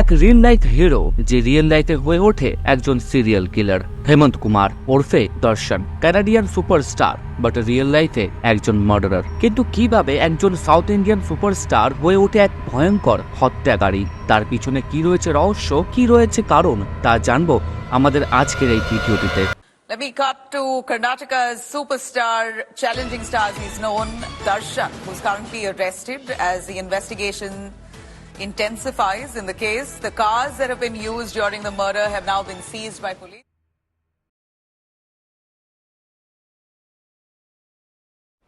এক real life hero যে real লাইফে হয়ে ওঠে একজন সিরিয়াল কিলার হেমন্ত কুমার ওরফে দর্শন কানাডিয়ান সুপারস্টার বাট রিয়েল লাইফে একজন মার্ডারার কিন্তু কীভাবে একজন সাউথ ইন্ডিয়ান সুপারস্টার হয়ে ওঠে এক ভয়ঙ্কর হত্যাকারী? তার পিছনে কি রয়েছে রহস্য কি রয়েছে কারণ তা জানব আমাদের আজকের এই ভিডিওটিতে। Let me cut to Karnataka's superstar, challenging star he's known, Darshan, who's currently arrested as the investigation intensifies in the case. The cars that have been used during the murder have now been seized by police.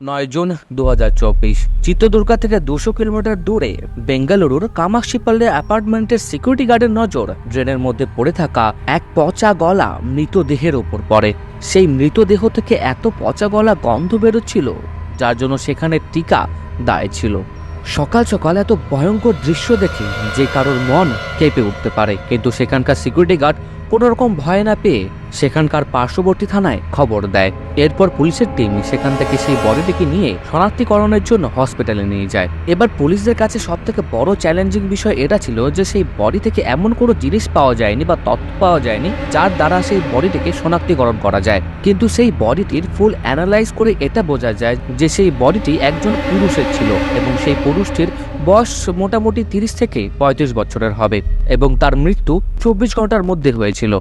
নয় June দু হাজার চব্বিশ চিত্রদুর্গা থেকে দুশো kilometre দূরে বেঙ্গালুরুর কামাক্ষিপাল্লে অ্যাপার্টমেন্টের security গার্ডের নজর ড্রেনের মধ্যে পড়ে থাকা এক পচা গলা মৃতদেহের ওপর পড়ে সেই মৃতদেহ থেকে এত পচা গলা গন্ধ বেরোচ্ছিল, যার জন্য সেখানে টিকা দায় ছিল সকাল সকাল এত ভয়ঙ্কর দৃশ্য দেখে যে কারোর মন কেঁপে উঠতে পারে। কিন্তু সেখানকার সিকিউরিটি গার্ড কোনো রকম ভয় না পেয়ে সেখানকার পার্শ্ববর্তী থানায় খবর দেয়। এরপর পুলিশের টিম সেখান থেকে সেই বডিটিকে নিয়ে শনাক্তিকরণের জন্য হসপিটালে নিয়ে যায়। এবার পুলিশদের কাছে সব থেকে বড় চ্যালেঞ্জিং বিষয় এটা ছিল যে সেই বডি থেকে এমন কোনো জিনিস পাওয়া যায়নি বা তথ্য পাওয়া যায়নি যার দ্বারা সেই বডিটিকে শনাক্তিকরণ করা যায়। কিন্তু সেই বডিটির ফুল অ্যানালাইজ করে এটা বোঝা যায় যে সেই বডিটি একজন পুরুষের ছিল এবং সেই পুরুষটির বয়স মোটামুটি তিরিশ থেকে পঁয়ত্রিশ বছরের হবে এবং তার মৃত্যু চব্বিশ ঘণ্টার মধ্যে হয়েছিল।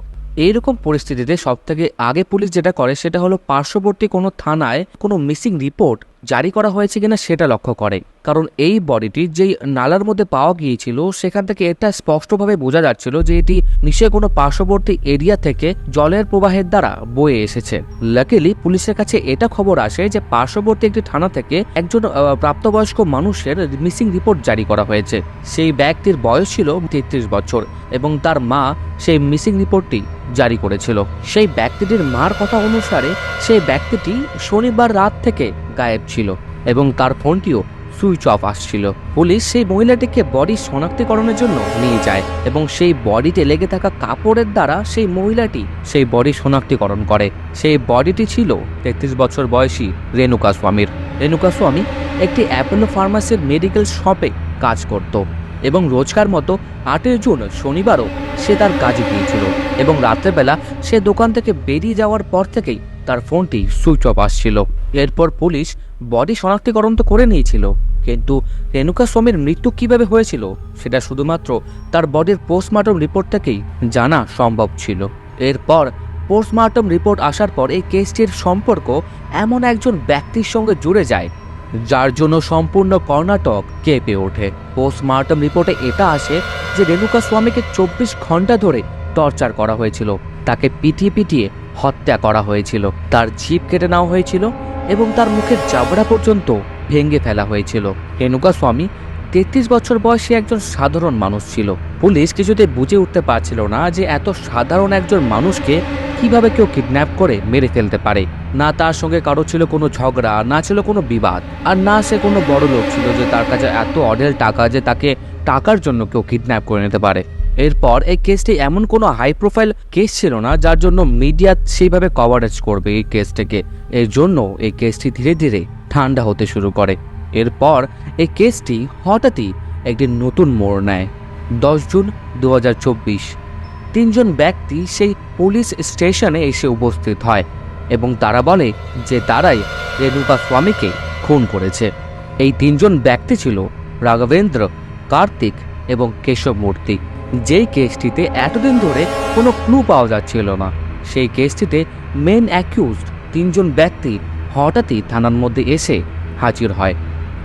এইরকম পরিস্থিতিতে সব থেকে আগে পুলিশ যেটা করে সেটা হলো পার্শ্ববর্তী কোনো থানায় কোনো মিসিং রিপোর্ট জারি করা হয়েছে কিনা সেটা লক্ষ্য করে। কারণ এই বডিটি যেই নালার মধ্যে পাওয়া গিয়েছিল, সেখান থেকে এটা স্পষ্টভাবে বোঝা যাচ্ছিল যে এটি নিশ্চয়ই কোনো পার্শ্ববর্তী এরিয়া থেকে জলের প্রবাহের দ্বারা বয়ে এসেছে। লাকিলি পুলিশের কাছে এটা খবর আসে যে পার্শ্ববর্তী একটি থানা থেকে একজন প্রাপ্তবয়স্ক মানুষের মিসিং রিপোর্ট জারি করা হয়েছে। সেই ব্যক্তির বয়স ছিল তেত্রিশ বছর এবং তার মা সেই মিসিং রিপোর্টটি জারি করেছিল। সেই ব্যক্তিটির মার কথা অনুসারে সেই ব্যক্তিটি শনিবার রাত থেকে গায়েব ছিল এবং তার ফোনটিও সুইচ অফ আসছিল। পুলিশ সেই মহিলাটিকে বডি শনাক্তিকরণের জন্য নিয়ে যায় এবং সেই বডিতে লেগে থাকা কাপড়ের দ্বারা সেই মহিলাটি সেই বডি শনাক্তিকরণ করে। সেই বডিটি ছিল তেত্রিশ বছর বয়সী রেণুকা স্বামীর। রেণুকা স্বামী একটি অ্যাপোলো ফার্মাসির মেডিকেল শপে কাজ করত এবং রোজকার মতো আটই জুন শনিবারও সে তার কাজে গিয়েছিল এবং রাত্রেবেলা সে দোকান থেকে বেরিয়ে যাওয়ার পর থেকেই তার ফোনটি সুইচ অফ আসছিল। এরপর পুলিশ বডি শনাক্তিকরণ তো করে নিয়েছিল। কিন্তু রেণুকা স্বামীর মৃত্যু কীভাবে হয়েছিল, সেটা শুধুমাত্র তার বডির পোস্টমর্টম রিপোর্ট থেকেই জানা সম্ভব ছিল। এরপর পোস্টমর্টম রিপোর্ট আসার পর এই কেসটির সম্পর্ক এমন একজন ব্যক্তির সঙ্গে জুড়ে যায়, যার জন্য সম্পূর্ণ কর্ণাটক কেঁপে ওঠে। পোস্টমর্টম রিপোর্টে এটা আসে যে রেণুকা স্বামীকে চব্বিশ ঘণ্টা ধরে টর্চার করা হয়েছিল, তাকে পিটিয়ে পিটিয়ে হত্যা করা হয়েছিল। তার জিভ কেটে নেওয়া হয়েছিল এবং তার মুখের জাবড়া পর্যন্ত ভেঙে ফেলা হয়েছিল। রেণুকা স্বামী, তেত্রিশ বছর বয়সে একজন সাধারণ মানুষ ছিল। পুলিশ কিছুতে বুঝে উঠতে পারছিল না যে এত সাধারণ একজন মানুষকে কীভাবে কেউ কিডন্যাপ করে মেরে ফেলতে পারে। না তার সঙ্গে কারও ছিল কোনো ঝগড়া, না ছিল কোনো বিবাদ, আর না সে কোনো বড় লোক ছিল যে তার কাছে এত অডেল টাকা যে তাকে টাকার জন্য কেউ কিডন্যাপ করে নিতে পারে। এরপর এই কেসটি এমন কোনো হাই প্রোফাইল কেস ছিল না যার জন্য মিডিয়া সেইভাবে কভারেজ করবে এই কেসটিকে। এর জন্য এই কেসটি ধীরে ধীরে ঠান্ডা হতে শুরু করে। এরপর এই কেসটি হঠাৎই একটি নতুন মোড় নেয়। দশ জুন দু তিনজন ব্যক্তি সেই পুলিশ স্টেশনে এসে উপস্থিত হয় এবং তারা বলে যে তারাই রেণুকা স্বামীকে খুন করেছে। এই তিনজন ব্যক্তি ছিল রাঘবেন্দ্র, কার্তিক এবং কেশব মূর্তি যেই কেসটিতে এতদিন ধরে কোনো ক্লু পাওয়া যাচ্ছিল না, সেই কেসটিতে মেন অ্যাকিউজড তিনজন ব্যক্তি হঠাৎই থানার মধ্যে এসে হাজির হয়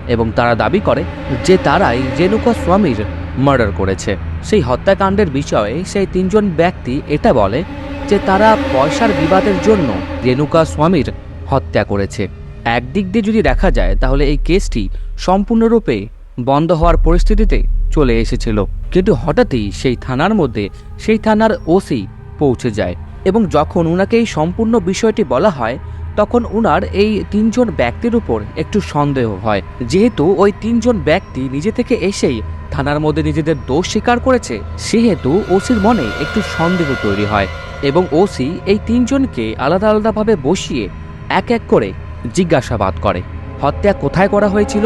এবং তারা দাবি করে যে তারাই রেণুকা স্বামীর মার্ডার করেছে। সেই হত্যাকাণ্ডের বিষয়ে সেই তিনজন ব্যক্তি এটা বলে যে তারা পয়সার বিবাদের জন্য রেণুকা স্বামীর হত্যা করেছে। একদিক দিয়ে যদি দেখা যায় তাহলে এই কেসটি সম্পূর্ণরূপে বন্ধ হওয়ার পরিস্থিতিতে চলে এসেছিল। কিন্তু হঠাৎই সেই থানার মধ্যে সেই থানার ওসি পৌঁছে যায় এবং যখন ওনাকে এই সম্পূর্ণ বিষয়টি বলা হয় তখন উনার এই তিনজন ব্যক্তির উপর একটু সন্দেহ হয়। যেহেতু ওই তিনজন ব্যক্তি নিজে থেকে এসেই থানার মধ্যে নিজেদের দোষ স্বীকার করেছে, সেহেতু ওসির মনে একটু সন্দেহ তৈরি হয় এবং ওসি এই তিনজনকে আলাদা আলাদাভাবে বসিয়ে এক এক করে জিজ্ঞাসাবাদ করে, হত্যা কোথায় করা হয়েছিল,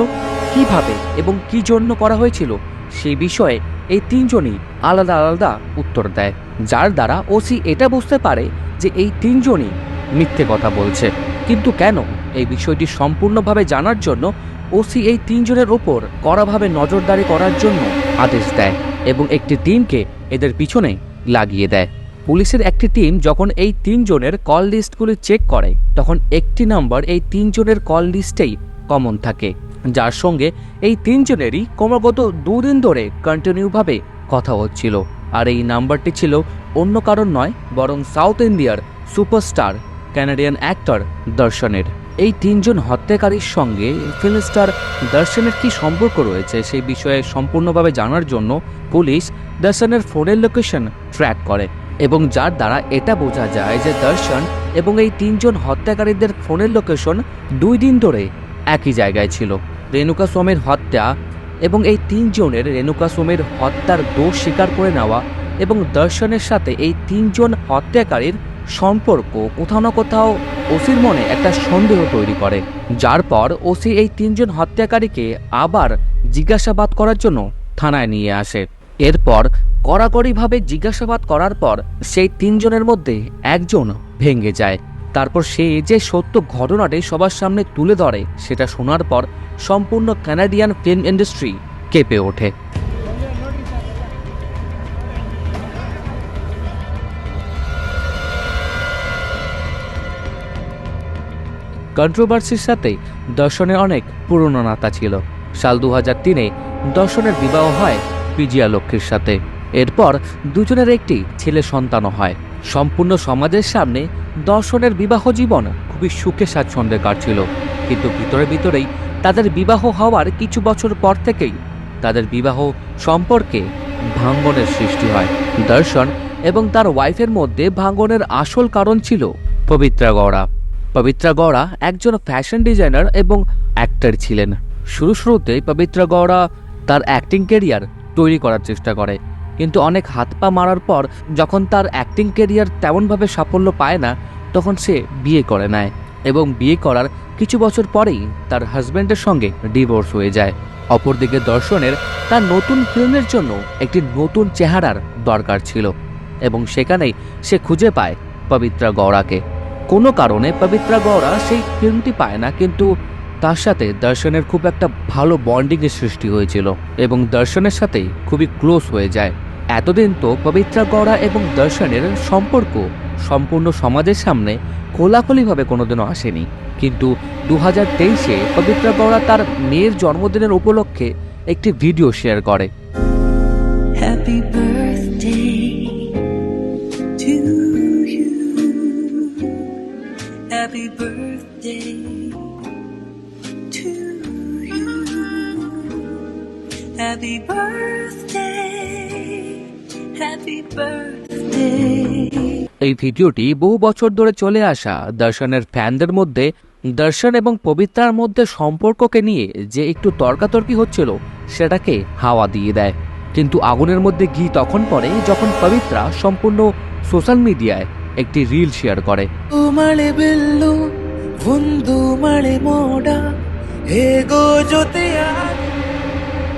কীভাবে এবং কি জন্য করা হয়েছিল সেই বিষয়ে এই তিনজনই আলাদা আলাদা উত্তর দেয়, যার দ্বারা ওসি এটা বুঝতে পারে যে এই তিনজনই মিথ্যে কথা বলছে। কিন্তু কেন? এই বিষয়টি সম্পূর্ণভাবে জানার জন্য ওসি এই তিনজনের ওপর কড়াভাবে নজরদারি করার জন্য আদেশ দেয় এবং একটি টিমকে এদের পিছনে লাগিয়ে দেয়। পুলিশের একটি টিম যখন এই তিনজনের কল লিস্টগুলি চেক করে, তখন একটি নাম্বার এই তিনজনের কল লিস্টেই কমন থাকে। যার সঙ্গে এই তিনজনেরই ক্রমাগত দুদিন ধরে কন্টিনিউভাবে কথা হচ্ছিল। আর এই নাম্বারটি ছিল অন্য কারণ নয়, বরং সাউথ ইন্ডিয়ার সুপারস্টার ক্যানাডিয়ান অ্যাক্টর দর্শনের। এই তিনজন হত্যাকারীর সঙ্গে ফিল্ম স্টার দর্শনের কি সম্পর্ক রয়েছে সেই বিষয়ে সম্পূর্ণভাবে জানার জন্য পুলিশ দর্শনের ফোনের লোকেশন ট্র্যাক করে এবং যার দ্বারা এটা বোঝা যায় যে দর্শন এবং এই তিনজন হত্যাকারীদের ফোনের লোকেশন দুই দিন ধরে একই জায়গায় ছিল। রেণুকা সোমের হত্যা এবং এই তিনজনের রেণুকা সোমের হত্যার দোষ স্বীকার করে নেওয়া এবং দর্শনের সাথে এই তিনজন হত্যাকারীর সম্পর্ক কোথাও না কোথাও ওসির মনে একটা সন্দেহ তৈরি করে, যার পর ওসি এই তিনজন হত্যাকারীকে আবার জিজ্ঞাসাবাদ করার জন্য থানায় নিয়ে আসে। এরপর কড়াকড়িভাবে জিজ্ঞাসাবাদ করার পর সেই তিনজনের মধ্যে একজন ভেঙে যায়। তারপর সে যে সত্য ঘটনাটি সবার সামনে তুলে ধরে, সেটা শোনার পর সম্পূর্ণ কানাডিয়ান ফিল্ম ইন্ডাস্ট্রি কেঁপে ওঠে। কন্ট্রোভার্সির সাথে দর্শনের অনেক পুরনো নাতা ছিল। সাল দু হাজার তিনে দর্শনের বিবাহ হয় পিজিয়া লক্ষ্মীর সাথে। এরপর দুজনের একটি ছেলে সন্তানও হয়। সম্পূর্ণ সমাজের সামনে দর্শনের বিবাহ জীবন খুবই সুখে স্বাচ্ছন্দ্যে কাটছিল। কিন্তু ভিতরে ভিতরেই তাদের বিবাহ হওয়ার কিছু বছর পর থেকেই তাদের বিবাহ সম্পর্কে ভাঙ্গনের সৃষ্টি হয়। দর্শন এবং তার ওয়াইফের মধ্যে ভাঙ্গনের আসল কারণ ছিল পবিত্রা গৌড়া। পবিত্রা গৌড়া একজন ফ্যাশন ডিজাইনার এবং অ্যাক্টর ছিলেন। শুরু শুরুতে পবিত্রা গৌড়া তার অ্যাক্টিং কেরিয়ার তৈরি করার চেষ্টা করে। কিন্তু অনেক হাত পা মারার পর যখন তার অ্যাক্টিং কেরিয়ার তেমনভাবে সাফল্য পায় না, তখন সে বিয়ে করে নেয় এবং বিয়ে করার কিছু বছর পরেই তার হাজব্যান্ডের সঙ্গে ডিভোর্স হয়ে যায়। অপরদিকে দর্শনের তার নতুন ফিল্মের জন্য একটি নতুন চেহারার দরকার ছিল এবং সেখানেই সে খুঁজে পায় পবিত্রা গৌড়াকে কোনো কারণে পবিত্রা গৌড়া সেই ফিল্মটি পায় না, কিন্তু তার সাথে দর্শনের খুব একটা ভালো বন্ডিংয়ের সৃষ্টি হয়েছিল এবং দর্শনের সাথে খুবই ক্লোজ হয়ে যায়। এতদিন তো পবিত্রা গৌড়া এবং দর্শনের সম্পর্ক সম্পূর্ণ সমাজের সামনে খোলাখুলিভাবে কোনোদিনও আসেনি। কিন্তু দু হাজার তেইশে পবিত্রা গৌড়া তার মেয়ের জন্মদিনের উপলক্ষে একটি ভিডিও শেয়ার করে। Happy birthday to you. Happy birthday. Happy birthday. এই ভিডিওটি বহু বছর ধরে চলে আসা দর্শনের ফ্যানদের মধ্যে, দর্শন এবং পবিত্রার মধ্যে সম্পর্ককে নিয়ে যে একটু তর্কাতর্কি হচ্ছিল, সেটাকে হাওয়া দিয়ে দেয় কিন্তু আগুনের মধ্যে ঘি তখন পড়ে যখন পবিত্রা সম্পূর্ণ সোশ্যাল মিডিয়ায় একটি রিল শেয়ার করে।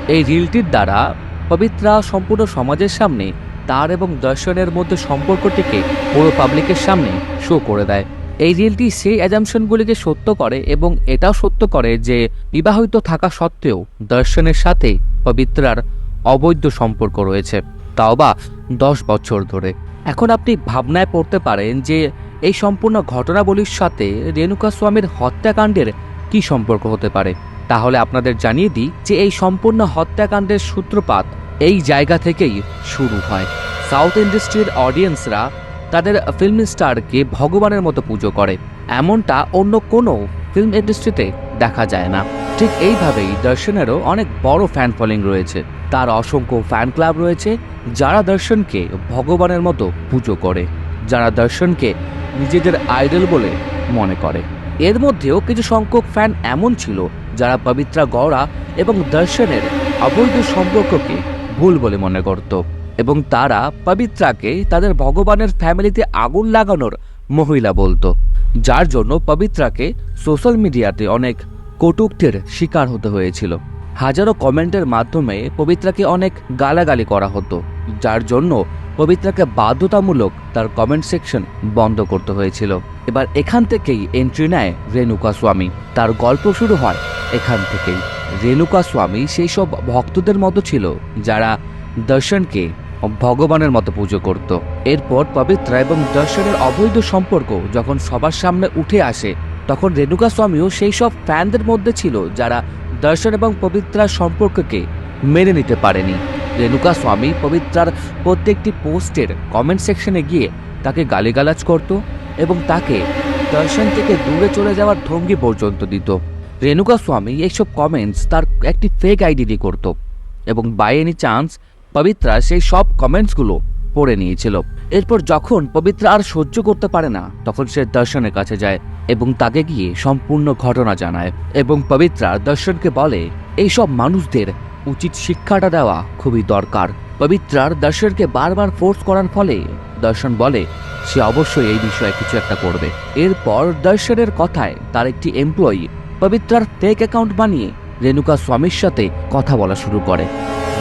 এই রিলটির দ্বারা পবিত্রা সম্পূর্ণ সমাজের সামনে তার এবং দর্শনের মধ্যে সম্পর্কটিকে পুরো পাবলিকের সামনে শো করে দেয়। এই রিলটি সেই অ্যাজামশনগুলিকে সত্য করে এবং এটাও সত্য করে যে বিবাহিত থাকা সত্ত্বেও দর্শনের সাথে পবিত্রার অবৈধ সম্পর্ক রয়েছে। তাও বা দশ বছর ধরে। এখন আপনি ভাবনায় পড়তে পারেন যে এই সম্পূর্ণ ঘটনাবলীর সাথে রেণুকা স্বামীর হত্যাকাণ্ডের কি সম্পর্ক হতে পারে। তাহলে আপনাদের জানিয়ে দিই যে এই সম্পূর্ণ হত্যাকাণ্ডের সূত্রপাত এই জায়গা থেকেই শুরু হয়। সাউথ ইন্ডাস্ট্রির অডিয়েন্সরা তাদের ফিল্ম স্টারকে ভগবানের মতো পুজো করে। এমনটা অন্য কোনো ফিল্ম ইন্ডাস্ট্রিতে দেখা যায় না। ঠিক এইভাবেই দর্শনেরও অনেক বড় ফ্যান ফলোয়িং রয়েছে। তার অসংখ্য ফ্যান ক্লাব রয়েছে, যারা দর্শনকে ভগবানের মতো পুজো করে, যারা দর্শনকে নিজেদের আইডল বলে মনে করে। এর মধ্যেও কিছু সংখ্যক ফ্যান এমন ছিল, যারা পবিত্রা গৌড়া এবং দর্শনের অবৈধ সম্পর্ককে ভুল বলে মনে করত এবং তারা পবিত্রাকে তাদের ভগবানের ফ্যামিলিতে আগুন লাগানোর মহিলা বলতো। যার জন্য পবিত্রাকে সোশ্যাল মিডিয়াতে অনেক কটুক্তির শিকার হতে হয়েছিল। হাজারো কমেন্টের মাধ্যমে পবিত্রাকে অনেক গালাগালি করা হতো, যার জন্য পবিত্রাকে বাধ্যতামূলক তার কমেন্ট সেকশন বন্ধ করতে হয়েছিল। এবার এখান থেকেই এন্ট্রি নেয় রেণুকা স্বামী। তার গল্প শুরু হয় এখান থেকেই। রেণুকা স্বামী সেই সব ভক্তদের মতো ছিল, যারা দর্শনকে ভগবানের মতো পুজো করত। এরপর পবিত্রা এবং দর্শনের অবৈধ সম্পর্ক যখন সবার সামনে উঠে আসে, তখন রেণুকা স্বামীও সেই সব ফ্যানদের মধ্যে ছিল যারা দর্শন এবং পবিত্রার সম্পর্ককে মেনে নিতে পারেনি। রেণুকা স্বামী পবিত্রার প্রত্যেকটি পোস্টের কমেন্ট সেকশনে গিয়ে তাকে গালিগালাজ করত এবং তাকে দর্শন থেকে দূরে চলে যাওয়ার ধমকি পর্যন্ত দিত। রেণুকা স্বামী এইসব কমেন্টস তার একটি ফেক আইডি দিয়ে করত এবং বাই এনি চান্স পবিত্রা সেই সব কমেন্টসগুলো পড়ে নিয়েছিল। এরপর যখন পবিত্রা আর সহ্য করতে পারে না, তখন সে দর্শনের কাছে যায় এবং তাকে গিয়ে সম্পূর্ণ ঘটনা জানায় এবং পবিত্রা দর্শনকে বলে এইসব মানুষদের উচিত শিক্ষাটা দেওয়া খুবই দরকার। পবিত্রার দর্শনকে বারবার ফোর্স করার ফলে দর্শন বলে, সে অবশ্যই এই বিষয়ে কিছু একটা করবে। এরপর দর্শনের কথায় তার একটি এমপ্লয়ি পবিত্রার ফেক অ্যাকাউন্ট বানিয়ে রেণুকা স্বামীর সাথে কথা বলা শুরু করে।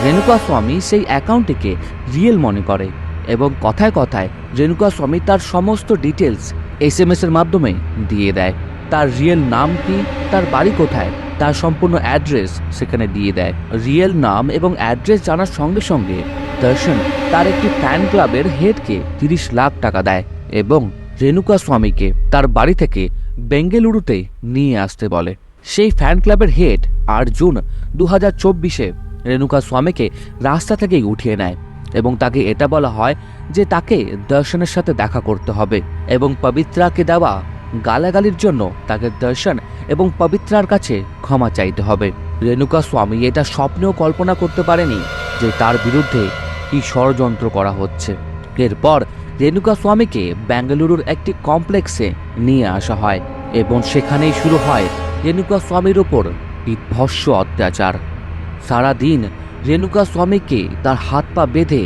রেণুকা স্বামী সেই অ্যাকাউন্টটিকে রিয়েল মনে করে এবং কথায় কথায় রেণুকা স্বামী তার সমস্ত ডিটেলস এস এম এর মাধ্যমে দিয়ে দেয়। তার রিয়েল নাম কি, তার বাড়ি কোথায়, তার সম্পূর্ণ অ্যাড্রেস সেখানে দিয়ে দেয়। রিয়েল নাম এবং অ্যাড্রেস জানার সঙ্গে সঙ্গে দর্শন তার একটি ফ্যান ক্লাবের হেডকে তিরিশ লাখ টাকা দেয় এবং রেণুকা স্বামীকে তার বাড়ি থেকে বেঙ্গালুরুতে নিয়ে আসতে বলে। সেই ফ্যান ক্লাবের হেড আট জুন দু হাজার চব্বিশে রেণুকা স্বামীকে রাস্তা থেকেই উঠিয়ে নেয় এবং তাকে এটা বলা হয় যে তাকে দর্শনের সাথে দেখা করতে হবে এবং পবিত্রাকে দেওয়া গালাগালির জন্য তাকে দর্শন এবং পবিত্রার কাছে ক্ষমা চাইতে হবে। রেণুকা স্বামী এটা স্বপ্নেও কল্পনা করতে পারেনি যে তার বিরুদ্ধে কি ষড়যন্ত্র করা হচ্ছে। এরপর রেণুকা স্বামীকে বেঙ্গালুরুর একটি কমপ্লেক্সে নিয়ে আসা হয় এবং সেখানেই শুরু হয় রেণুকা স্বামীর ওপর বিধ্বস্য অত্যাচার। সারাদিন রেণুকা স্বামীকে তার হাত পা বেঁধে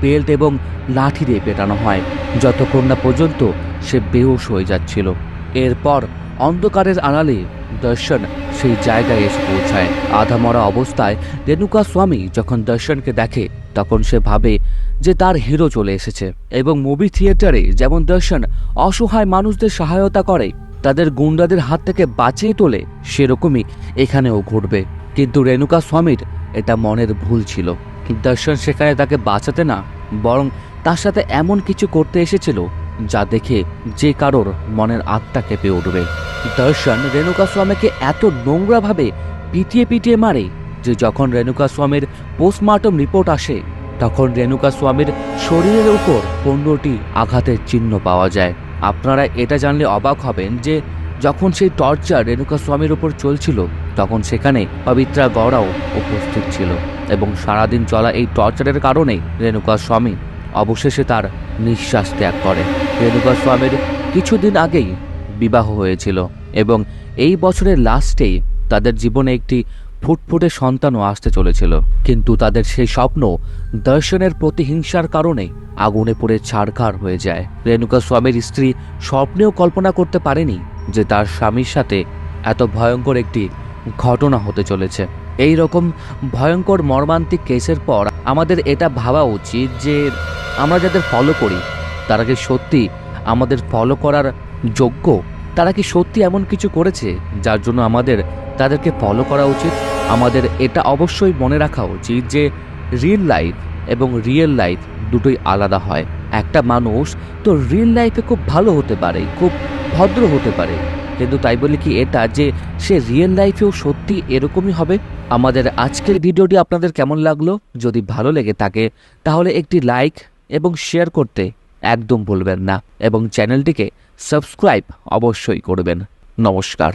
বেল্ট এবং লাঠি দিয়ে পেটানো হয়। যতক্ষণ না পর্যন্ত সে বেহুশ হয়ে যাচ্ছিল। এরপর অন্ধকারের আড়ালে দর্শন সেই জায়গায় এসে পৌঁছায়। আধা মরা অবস্থায় রেণুকা স্বামী যখন দর্শনকে দেখে, তখন সে ভাবে যে তার হিরো চলে এসেছে এবং মুভি থিয়েটারে যেমন দর্শন অসহায় মানুষদের সহায়তা করে তাদের গুন্ডাদের হাত থেকে বাঁচিয়ে তোলে সেরকমই এখানেও ঘটবে। কিন্তু রেণুকা স্বামীর এটা মনের ভুল ছিল। দর্শন সেখানে তাকে বাঁচাতে না, বরং তার সাথে এমন কিছু করতে এসেছিল যা দেখে যে কারোর মনের আত্মা কেঁপে উঠবে। দর্শন রেণুকা স্বামীকে এত নোংরাভাবে পিটিয়ে পিটিয়ে মারে যে যখন রেণুকা স্বামীর পোস্টমর্টম রিপোর্ট আসে, তখন রেণুকা স্বামীর শরীরের উপর পনেরোটি আঘাতের চিহ্ন পাওয়া যায়। আপনারা এটা জানলে অবাক হবেন যে যখন সেই টর্চার রেণুকা স্বামীর উপর চলছিল, তখন সেখানে পবিত্রা গড়াও উপস্থিত ছিল এবং সারাদিন চলা এই টর্চারের কারণে রেণুকা স্বামী অবশেষে তার নিঃশ্বাস ত্যাগ করে রেণুকা স্বামীর কিছুদিন আগেই বিবাহ হয়েছিল এবং এই বছরের লাস্টেই তাদের জীবনে একটি ফুটফুটে সন্তানও আসতে চলেছিল। কিন্তু তাদের সেই স্বপ্ন দর্শনের প্রতিহিংসার কারণে আগুনে পড়ে ছাড়খাড় হয়ে যায়। রেণুকা স্বামীর স্ত্রী স্বপ্নেও কল্পনা করতে পারেনি যে তার স্বামীর সাথে এত ভয়ঙ্কর একটি ঘটনা হতে চলেছে। এই রকম ভয়ঙ্কর মর্মান্তিক কেসের পর আমাদের এটা ভাবা উচিত যে আমরা যাদের ফলো করি, তারা কি সত্যি আমাদের ফলো করার যোগ্য? তারা কি সত্যি এমন কিছু করেছে যার জন্য আমাদের তাদেরকে ফলো করা উচিত। আমাদের এটা অবশ্যই মনে রাখা উচিত যে রিয়েল লাইফ এবং রিয়েল লাইফ দুটোই আলাদা হয়। একটা মানুষ তো রিয়েল লাইফে খুব ভালো হতে পারে, খুব ভদ্র হতে পারে। কিন্তু তাই বলে কি এটা যে সে রিয়েল লাইফেও সত্যি এরকমই হবে? আমাদের আজকের ভিডিওটি আপনাদের কেমন লাগল? যদি ভালো লেগে থাকে, তাহলে একটি লাইক এবং শেয়ার করতে একদম ভুলবেন না। এবং চ্যানেলটিকে সাবস্ক্রাইব অবশ্যই করবেন। নমস্কার।